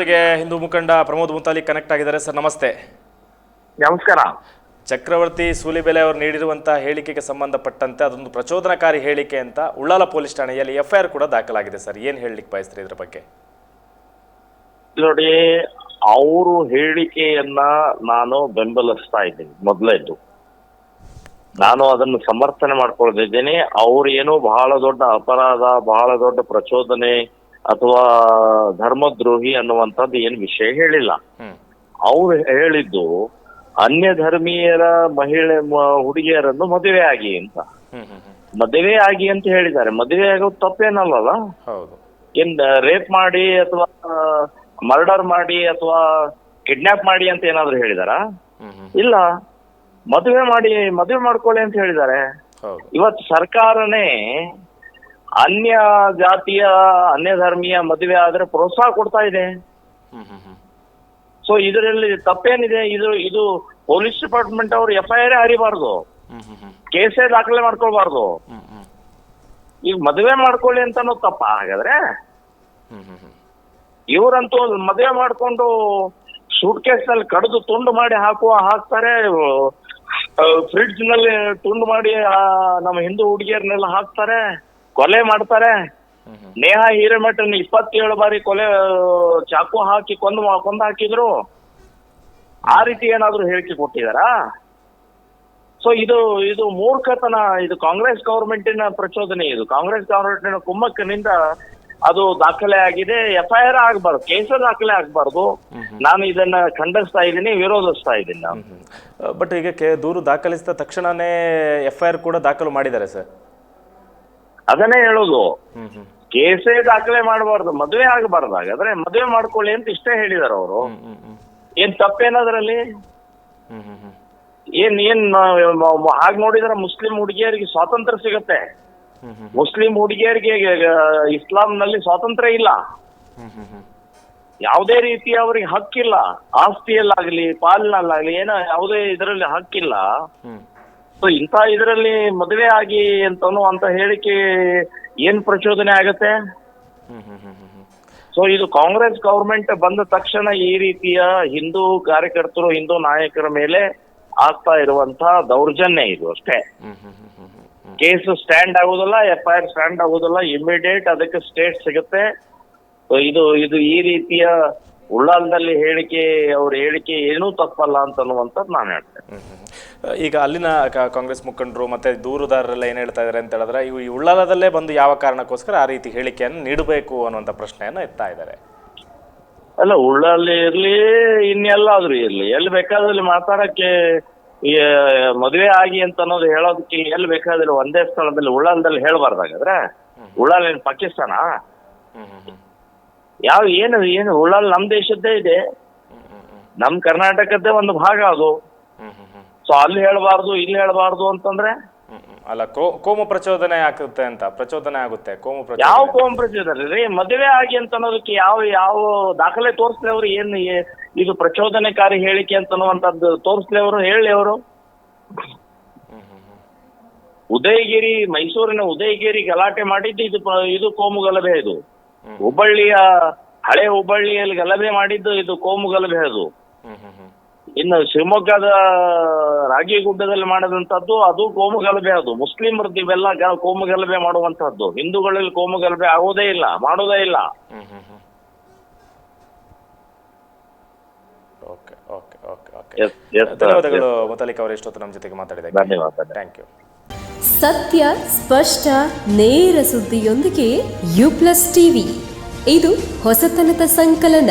ಜೊತೆಗೆ ಹಿಂದೂ ಮುಖಂಡ ಪ್ರಮೋದ್ ಮುಂತಾಲಿ ಕನೆಕ್ಟ್ ಆಗಿದ್ದಾರೆ. ಸರ್ ನಮಸ್ತೆ. ನಮಸ್ಕಾರ. ಚಕ್ರವರ್ತಿ ಸೂಲಿಬೆಲೆ ಅವರು ನೀಡಿರುವಂತಹ ಹೇಳಿಕೆಗೆ ಸಂಬಂಧಪಟ್ಟಂತೆ ಅದೊಂದು ಪ್ರಚೋದನಕಾರಿ ಹೇಳಿಕೆ ಅಂತ ಉಳ್ಳಾಲ ಪೊಲೀಸ್ ಠಾಣೆಯಲ್ಲಿ ಎಫ್ಐಆರ್ ಕೂಡ ದಾಖಲಾಗಿದೆ ಸರ್. ಏನ್ ಹೇಳಲಿಕ್ಕೆ ಬಯಸ್ತೀರಿ ಇದ್ರ ಬಗ್ಗೆ? ನೋಡಿ ಅವರು ಹೇಳಿಕೆಯನ್ನ ನಾನು ಬೆಂಬಲಿಸ್ತಾ ಇದ್ದೀನಿ ಮೊದಲೇದು. ನಾನು ಅದನ್ನು ಸಮರ್ಥನೆ ಮಾಡ್ಕೊಳ್ತಿದ್ದೇನೆ ಅವ್ರು ಏನೋ ಬಹಳ ದೊಡ್ಡ ಅಪರಾಧ ಬಹಳ ದೊಡ್ಡ ಪ್ರಚೋದನೆ ಅಥವಾ ಧರ್ಮದ್ರೋಹಿ ಅನ್ನುವಂಥದ್ದು ಏನು ವಿಷಯ ಹೇಳಿಲ್ಲ. ಅವ್ರು ಹೇಳಿದ್ದು ಅನ್ಯ ಧರ್ಮೀಯರ ಮಹಿಳೆ ಹುಡುಗಿಯರನ್ನು ಮದುವೆ ಆಗಿ ಅಂತ. ಮದುವೆ ಆಗಿ ಅಂತ ಹೇಳಿದ್ದಾರೆ. ಮದುವೆ ಆಗೋದು ತಪ್ಪೇನಲ್ಲ ಏನ್ ರೇಪ್ ಮಾಡಿ ಅಥವಾ ಮರ್ಡರ್ ಮಾಡಿ ಅಥವಾ ಕಿಡ್ನಾಪ್ ಮಾಡಿ ಅಂತ ಏನಾದ್ರು ಹೇಳಿದಾರ? ಇಲ್ಲ. ಮದುವೆ ಮಾಡಿ ಮದುವೆ ಮಾಡ್ಕೊಳ್ಳಿ ಅಂತ ಹೇಳಿದ್ದಾರೆ. ಇವತ್ತು ಸರ್ಕಾರನೇ ಅನ್ಯ ಜಾತಿಯ ಅನ್ಯ ಧರ್ಮೀಯ ಮದುವೆ ಆದ್ರೆ ಪ್ರೋತ್ಸಾಹ ಕೊಡ್ತಾ ಇದೆ. ಸೊ ಇದರಲ್ಲಿ ತಪ್ಪೇನಿದೆ? ಇದು ಇದು ಪೊಲೀಸ್ ಡಿಪಾರ್ಟ್ಮೆಂಟ್ ಅವರು ಎಫ್ ಐ ಆರ್ ಹರಿಬಾರ್ದು ಕೇಸೇ ದಾಖಲೆ ಮಾಡ್ಕೊಳ್ಬಾರ್ದು. ಈಗ ಮದುವೆ ಮಾಡ್ಕೊಳ್ಳಿ ಅಂತ ತಪ್ಪ ಹಾಗಾದ್ರೆ? ಇವರಂತೂ ಮದುವೆ ಮಾಡ್ಕೊಂಡು ಸೂಟ್ ಕೇಸ್ನಲ್ಲಿ ಕಡಿದು ತುಂಡು ಮಾಡಿ ಹಾಕುವ ಹಾಕ್ತಾರೆ. ಫ್ರಿಡ್ಜ್ನಲ್ಲಿ ತುಂಡು ಮಾಡಿ ಆ, ನಮ್ಮ ಹಿಂದೂ ಹುಡುಗಿಯರನ್ನೆಲ್ಲ ಹಾಕ್ತಾರೆ. ಕೊಲೆ ಮಾಡ್ತಾರೆ. ನೇಹ ಹಿರೇಮಠನ್ ಇಪ್ಪತ್ತೇಳು ಬಾರಿ ಕೊಲೆ ಚಾಕು ಹಾಕಿ ಕೊಂದು ಕೊಂದು ಹಾಕಿದ್ರು. ಆ ರೀತಿ ಏನಾದ್ರು ಹೇಳಿಕೆ ಕೊಟ್ಟಿದಾರಾ? ಸೊ ಇದು ಇದು ಮೂರ್ಖತನ ಇದು ಕಾಂಗ್ರೆಸ್ ಗವರ್ಮೆಂಟಿನ ಪ್ರಚೋದನೆ ಇದು. ಕಾಂಗ್ರೆಸ್ ಗವರ್ಮೆಂಟಿನ ಕುಮ್ಮಕ್ಕನಿಂದ ಅದು ದಾಖಲೆ ಆಗಿದೆ. ಎಫ್ಐಆರ್ ಆಗಬಾರ್ದು ಕೇಸ ದಾಖಲೆ ಆಗಬಾರ್ದು. ನಾನು ಇದನ್ನ ಖಂಡಿಸ್ತಾ ಇದ್ದೀನಿ ವಿರೋಧಿಸ್ತಾ ಇದ್ದೀನಿ ನಾನು. ಬಟ್ ಈಗ ದೂರು ದಾಖಲಿಸಿದ ತಕ್ಷಣನೇ ಎಫ್ಐಆರ್ ಕೂಡ ದಾಖಲು ಮಾಡಿದ್ದಾರೆ ಸರ್. ಅದನ್ನೇ ಹೇಳೋದು. ಕೇಸೇ ದಾಖಲೆ ಮಾಡಬಾರ್ದು ಮದುವೆ ಆಗಬಾರ್ದು ಹಾಗಾದ್ರೆ ಮದುವೆ ಮಾಡ್ಕೊಳ್ಳಿ ಅಂತ ಇಷ್ಟೇ ಹೇಳಿದಾರ ಅವರು. ಏನ್ ತಪ್ಪೇನದ್ರಲ್ಲಿ? ಏನ್ ಏನ್ ಹಾಗೆ ನೋಡಿದ್ರೆ ಮುಸ್ಲಿಂ ಹುಡುಗಿಯರಿಗೆ ಸ್ವಾತಂತ್ರ್ಯ ಸಿಗತ್ತೆ. ಮುಸ್ಲಿಂ ಹುಡುಗಿಯರಿಗೆ ಇಸ್ಲಾಂನಲ್ಲಿ ಸ್ವಾತಂತ್ರ್ಯ ಇಲ್ಲ. ಯಾವುದೇ ರೀತಿ ಅವರಿಗೆ ಹಕ್ಕಿಲ್ಲ. ಆಸ್ತಿಯಲ್ಲಾಗ್ಲಿ ಪಾಲಿನಲ್ಲಾಗ್ಲಿ ಏನೋ ಯಾವುದೇ ಇದರಲ್ಲಿ ಹಕ್ಕಿಲ್ಲ. ಸೊ ಇಂಥ ಇದರಲ್ಲಿ ಮದುವೆ ಆಗಿ ಅಂತ ಅನ್ನುವಂತ ಹೇಳಿಕೆ ಏನ್ ಪ್ರಚೋದನೆ ಆಗತ್ತೆ? ಸೊ ಇದು ಕಾಂಗ್ರೆಸ್ ಗವರ್ಮೆಂಟ್ ಬಂದ ತಕ್ಷಣ ಈ ರೀತಿಯ ಹಿಂದೂ ಕಾರ್ಯಕರ್ತರು, ಹಿಂದೂ ನಾಯಕರ ಮೇಲೆ ಆಗ್ತಾ ಇರುವಂತಹ ದೌರ್ಜನ್ಯ ಇದು ಅಷ್ಟೇ. ಕೇಸ್ ಸ್ಟ್ಯಾಂಡ್ ಆಗುದಿಲ್ಲ ಎಫ್ ಐ ಆರ್ ಸ್ಟ್ಯಾಂಡ್ ಆಗುದಿಲ್ಲ ಇಮಿಡಿಯೇಟ್ ಅದಕ್ಕೆ ಸ್ಟೇಟ್ ಸಿಗುತ್ತೆ. ಇದು ಇದು ಈ ರೀತಿಯ ಉಳ್ಳಾಲದಲ್ಲಿ ಹೇಳಿಕೆ, ಅವ್ರ ಹೇಳಿಕೆ ಏನೂ ತಪ್ಪಲ್ಲ ಅಂತ ಅನ್ನುವಂಥದ್ದು ನಾನು ಹೇಳ್ತೇನೆ. ಈಗ ಅಲ್ಲಿನ ಕಾಂಗ್ರೆಸ್ ಮುಖಂಡರು ಮತ್ತೆ ದೂರುದಾರರೆಲ್ಲ ಏನ್ ಹೇಳ್ತಾ ಇದ್ದಾರೆ ಅಂತ ಹೇಳಿದ್ರೆ ಇವು ಈ ಉಳ್ಳಾಲದಲ್ಲೇ ಬಂದು ಯಾವ ಕಾರಣಕ್ಕೋಸ್ಕರ ಆ ರೀತಿ ಹೇಳಿಕೆಯನ್ನು ನೀಡಬೇಕು ಅನ್ನುವಂಥ ಪ್ರಶ್ನೆಯನ್ನ ಎತ್ತಾ ಇದ್ದಾರೆ. ಅಲ್ಲ ಉಳ್ಳಾಲಿ ಇರ್ಲಿ ಇನ್ನೆಲ್ಲಾದ್ರೂ ಇರ್ಲಿ. ಎಲ್ಲಿ ಬೇಕಾದಲ್ಲಿ ಮಾತಾಡಕ್ಕೆ ಮದುವೆ ಆಗಿ ಅಂತ ಅನ್ನೋದು ಹೇಳೋದಕ್ಕೆ ಎಲ್ಲಿ ಬೇಕಾದ್ರೆ ಒಂದೇ ಸ್ಥಳದಲ್ಲಿ ಉಳ್ಳಾಲದಲ್ಲಿ ಹೇಳ್ಬಾರ್ದಾಗಾದ್ರೆ ಉಳ್ಳಾಲ ಏನ್ ಪಾಕಿಸ್ತಾನ? ಯಾವ ಏನು ಏನು ಉಳ್ಳಾಲ ನಮ್ ದೇಶದ್ದೇ ಇದೆ. ನಮ್ ಕರ್ನಾಟಕದ್ದೇ ಒಂದು ಭಾಗ ಅದು. ಸೊ ಅಲ್ಲಿ ಹೇಳಬಾರ್ದು ಇಲ್ಲಿ ಹೇಳಬಾರ್ದು ಅಂತಂದ್ರೆ. ಅಲ್ಲ ಕೋಮು ಪ್ರಚೋದನೆ ಆಗುತ್ತೆ ಅಂತ ಪ್ರಚೋದನೆ ಆಗುತ್ತೆ ಕೋಮು ಯಾವ ಕೋಮು ಪ್ರಚೋದನೆ? ರೀ ಮದುವೆ ಆಗಿ ಅಂತ ಅನ್ನೋದಕ್ಕೆ ಯಾವ ಯಾವ ದಾಖಲೆ ತೋರಿಸ್ಲಿ ಅವರು ಏನು ಇದು ಪ್ರಚೋದನೆಕಾರಿ ಹೇಳಿಕೆ ಅಂತ ಅನ್ನುವಂಥದ್ದು ತೋರಿಸ್ಲಿ ಅವರು ಹೇಳಿ ಅವರು. ಉದಯಗಿರಿ ಮೈಸೂರಿನ ಉದಯಗಿರಿ ಗಲಾಟೆ ಮಾಡಿದ್ದು ಇದು ಇದು ಕೋಮು ಗಲಭೆ ಇದು. ಹುಬ್ಬಳ್ಳಿಯ ಹಳೆ ಹುಬ್ಬಳ್ಳಿಯಲ್ಲಿ ಗಲಭೆ ಮಾಡಿದ್ದು ಇದು ಕೋಮು ಗಲಭೆ ಅದು. ಇನ್ನು ಶಿವಮೊಗ್ಗದ ರಾಗಿಗುಡ್ಡದಲ್ಲಿ ಮಾಡದಂತದ್ದು ಅದು ಕೋಮು ಗಲಭೆ ಅದು. ಮುಸ್ಲಿಮರದ್ದು ಇವೆಲ್ಲ ಕೋಮು ಗಲಭೆ ಮಾಡುವಂತಹದ್ದು ಹಿಂದೂಗಳಲ್ಲಿ ಕೋಮು ಗಲಭೆ ಆಗೋದೇ ಇಲ್ಲ ಮಾಡೋದೇ ಇಲ್ಲ. ಧನ್ಯವಾದಗಳು ಮುತಾಲಿಕ್ ಅವರು ಇಷ್ಟೊತ್ತು ನಮ್ಮ ಜೊತೆಗೆ ಥ್ಯಾಂಕ್ ಯು ಸತ್ಯ ಸ್ಪಷ್ಟ ನೇರ ಸುದ್ದಿಯೊಂದಿಗೆ ಯು ಪ್ಲಸ್ ಟಿವಿ. ಇದು ಹೊಸತನದ ಸಂಕಲನ.